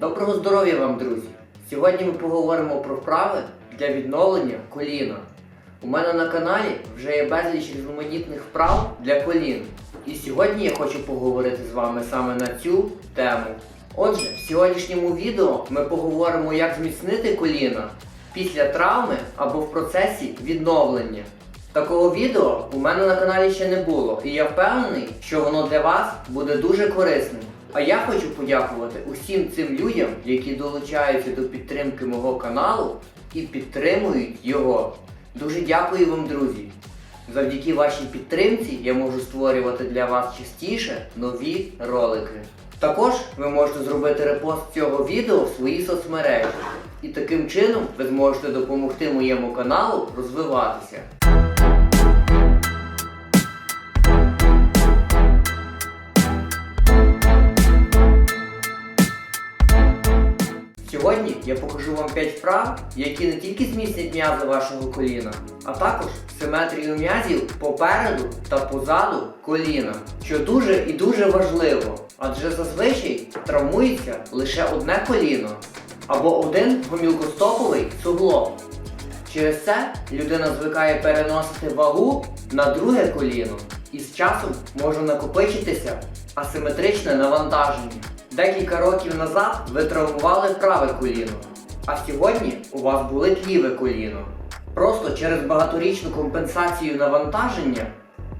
Доброго здоров'я вам, друзі! Сьогодні ми поговоримо про вправи для відновлення коліна. У мене на каналі вже є безліч різноманітних вправ для колін. І сьогодні я хочу поговорити з вами саме на цю тему. Отже, в сьогоднішньому відео ми поговоримо, як зміцнити коліна після травми або в процесі відновлення. Такого відео у мене на каналі ще не було, і я впевнений, що воно для вас буде дуже корисним. А я хочу подякувати усім цим людям, які долучаються до підтримки мого каналу і підтримують його. Дуже дякую вам, друзі! Завдяки вашій підтримці я можу створювати для вас частіше нові ролики. Також ви можете зробити репост цього відео в своїй соцмережі. І таким чином ви зможете допомогти моєму каналу розвиватися. Я покажу вам 5 вправ, які не тільки зміцнять м'язи вашого коліна, а також симетрію м'язів попереду та позаду коліна, що дуже і дуже важливо, адже зазвичай травмується лише одне коліно або один гомілкостоповий суглоб. Через це людина звикає переносити вагу на друге коліно і з часом може накопичитися асиметричне навантаження. Декілька років назад ви травмували праве коліно, а сьогодні у вас болить ліве коліно. Просто через багаторічну компенсацію навантаження.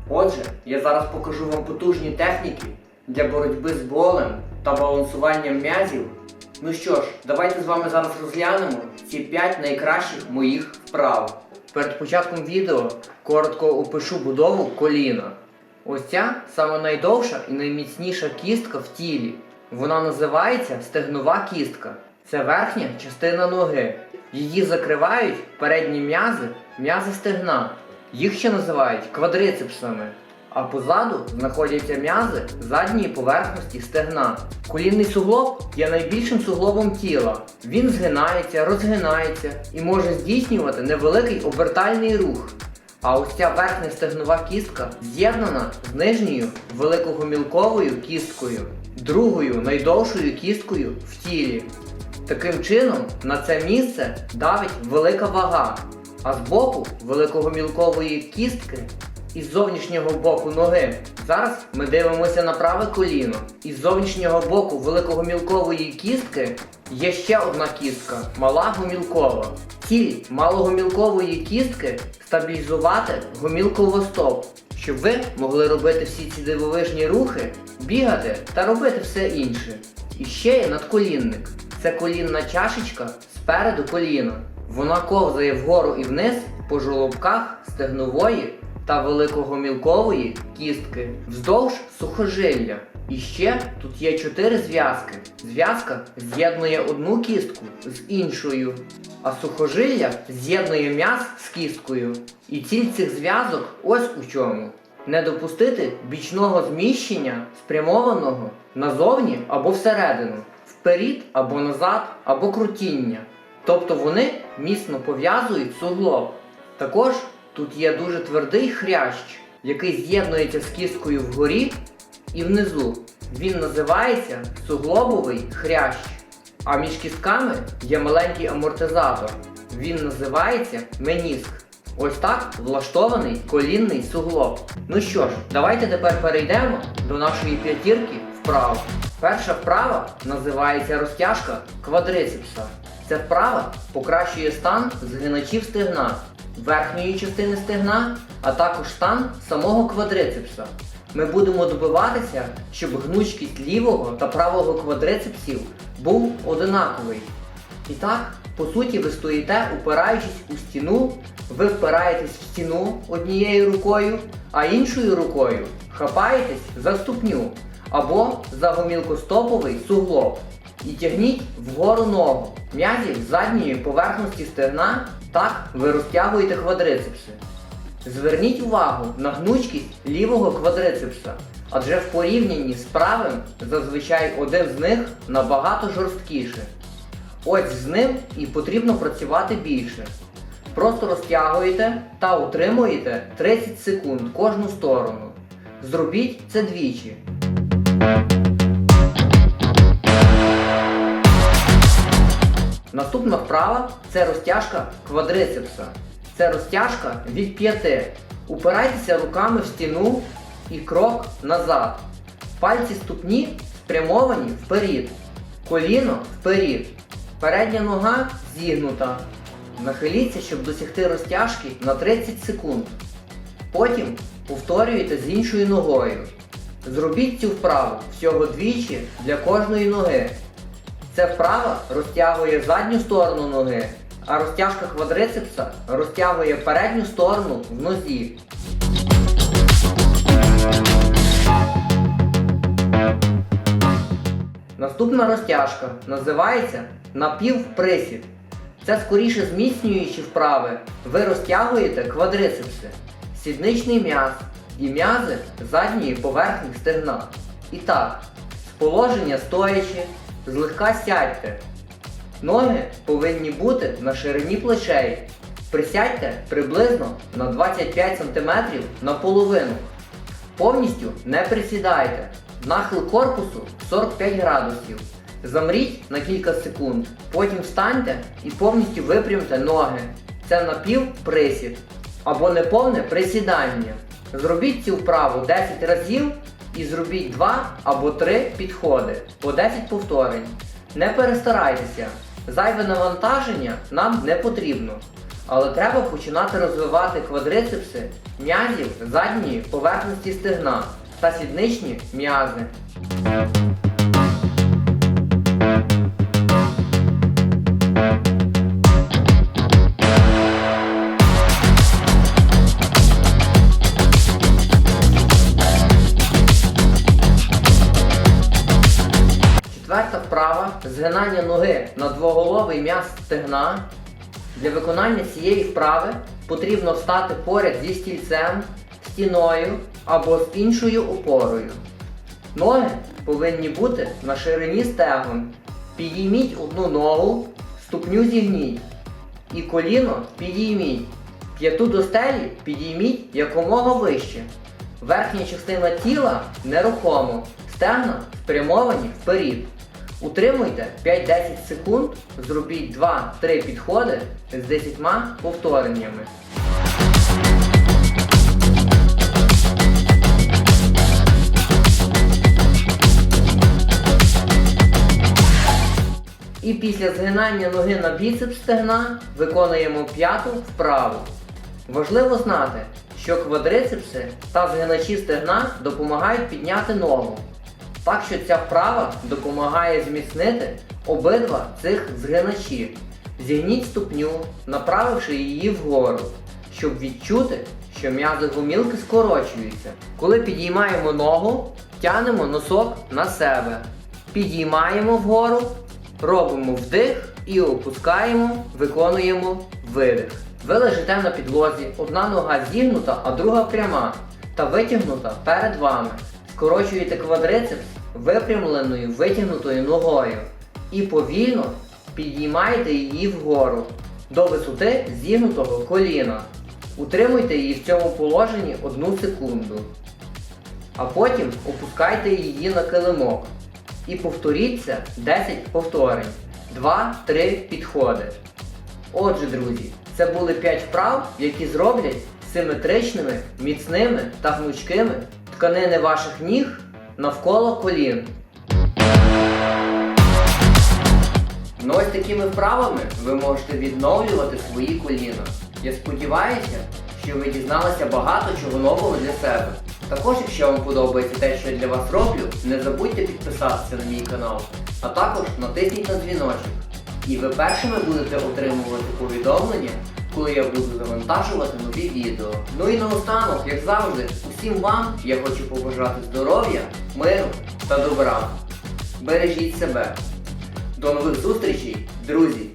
Отже, я зараз покажу вам потужні техніки для боротьби з болем та балансуванням м'язів. Ну що ж, давайте з вами зараз розглянемо ці 5 найкращих моїх вправ. Перед початком відео коротко опишу будову коліна. Ось ця саме найдовша і найміцніша кістка в тілі. Вона називається стегнова кістка. Це верхня частина ноги. Її закривають передні м'язи, м'язи стегна. Їх ще називають квадрицепсами. А позаду знаходяться м'язи задньої поверхності стегна. Колінний суглоб є найбільшим суглобом тіла. Він згинається, розгинається і може здійснювати невеликий обертальний рух. А ось ця верхня стегнова кістка з'єднана з нижньою великогомілковою кісткою, другою найдовшою кісткою в тілі. Таким чином, на це місце давить велика вага, а з боку великогомілкової кістки і з зовнішнього боку ноги. Зараз ми дивимося на праве коліно. Із зовнішнього боку великогомілкової кістки є ще одна кістка мала гомілкова. Ціль малогомілкової кістки стабілізувати гомілковостоп, щоб ви могли робити всі ці дивовижні рухи, бігати та робити все інше. І ще є надколінник. Це колінна чашечка спереду коліна. Вона ковзає вгору і вниз по жолобках стегнової та великогомілкової кістки вздовж сухожилля. І ще тут є чотири зв'язки. Зв'язка з'єднує одну кістку з іншою, а сухожилля з'єднує м'яз з кісткою. І ціль цих зв'язок ось у чому. Не допустити бічного зміщення, спрямованого назовні або всередину, вперід або назад, або крутіння. Тобто вони міцно пов'язують суглоб. Також тут є дуже твердий хрящ, який з'єднується з кісткою вгорі і внизу. Він називається суглобовий хрящ. А між кістками є маленький амортизатор. Він називається меніск. Ось так влаштований колінний суглоб. Ну що ж, давайте тепер перейдемо до нашої п'ятірки вправ. Перша вправа називається розтяжка квадрицепса. Ця вправа покращує стан згиначів стегна, верхньої частини стегна, а також стан самого квадрицепса. Ми будемо добиватися, щоб гнучкість лівого та правого квадрицепсів був одинаковий. І так, по суті, ви стоїте, упираючись у стіну, ви впираєтесь в стіну однією рукою, а іншою рукою хапаєтесь за ступню або за гомілкостоповий суглоб. І тягніть вгору ногу, м'язів задньої поверхності стегна, так ви розтягуєте квадрицепси. Зверніть увагу на гнучкість лівого квадрицепса, адже в порівнянні з правим зазвичай один з них набагато жорсткіше. Ось з ним і потрібно працювати більше. Просто розтягуєте та утримуєте 30 секунд кожну сторону. Зробіть це двічі. Наступна вправа це розтяжка квадрицепса. Це розтяжка від 5. Упирайтеся руками в стіну і крок назад. Пальці ступні спрямовані вперед. Коліно вперед. Передня нога зігнута. Нахиліться, щоб досягти розтяжки на 30 секунд. Потім повторюєте з іншою ногою. Зробіть цю вправу всього двічі для кожної ноги. Ця вправа розтягує задню сторону ноги, а розтяжка квадрицепса розтягує передню сторону в нозі. Наступна розтяжка називається напівприсід. Це скоріше зміцнюючі вправи. Ви розтягуєте квадрицепси, сідничний м'яз і м'язи задньої поверхні стегна. І так, з положення стоячи, злегка сядьте. Ноги повинні бути на ширині плечей. Присядьте приблизно на 25 см наполовину. Повністю не присідайте. Нахил корпусу 45 градусів. Замріть на кілька секунд, потім встаньте і повністю випрямте ноги. Це напівприсід або неповне присідання. Зробіть цю вправу 10 разів і зробіть 2 або 3 підходи по 10 повторень. Не перестарайтеся. Зайве навантаження нам не потрібно. Але треба починати розвивати квадрицепси м'язів задньої поверхності стегна та сідничні м'язи. Стегна. Для виконання цієї вправи потрібно встати поряд зі стільцем, стіною або з іншою опорою. Ноги повинні бути на ширині стегон. Підійміть одну ногу, ступню зігніть. І коліно підійміть. П'яту до стелі підійміть якомога вище. Верхня частина тіла нерухомо, стегна спрямовані вперед. Утримуйте 5-10 секунд, зробіть 2-3 підходи з 10 повтореннями. І після згинання ноги на біцепс стегна виконуємо п'яту вправу. Важливо знати, що квадрицепси та згиначі стегна допомагають підняти ногу. Так що ця вправа допомагає зміцнити обидва цих згиначі. Зігніть ступню, направивши її вгору, щоб відчути, що м'язи гомілки скорочуються. Коли підіймаємо ногу, тянемо носок на себе. Підіймаємо вгору, робимо вдих і опускаємо, виконуємо видих. Ви лежите на підлозі, одна нога зігнута, а друга пряма та витягнута перед вами. Скорочуєте квадрицепс випрямленою витягнутою ногою і повільно підіймаєте її вгору до висоти зігнутого коліна. Утримуйте її в цьому положенні одну секунду. А потім опускайте її на килимок. І повторіть це 10 повторень. 2-3 підходи. Отже, друзі, це були 5 вправ, які зроблять симетричними, міцними та гнучкими тканини ваших ніг навколо колін. Ну ось такими вправами ви можете відновлювати свої коліна. Я сподіваюся, що ви дізналися багато чого нового для себе. Також, якщо вам подобається те, що я для вас роблю, не забудьте підписатися на мій канал, а також натисніть на дзвіночок. І ви першими будете отримувати повідомлення, коли я буду завантажувати нові відео. Ну і наостанок, як завжди, усім вам я хочу побажати здоров'я, миру та добра. Бережіть себе. До нових зустрічей, друзі!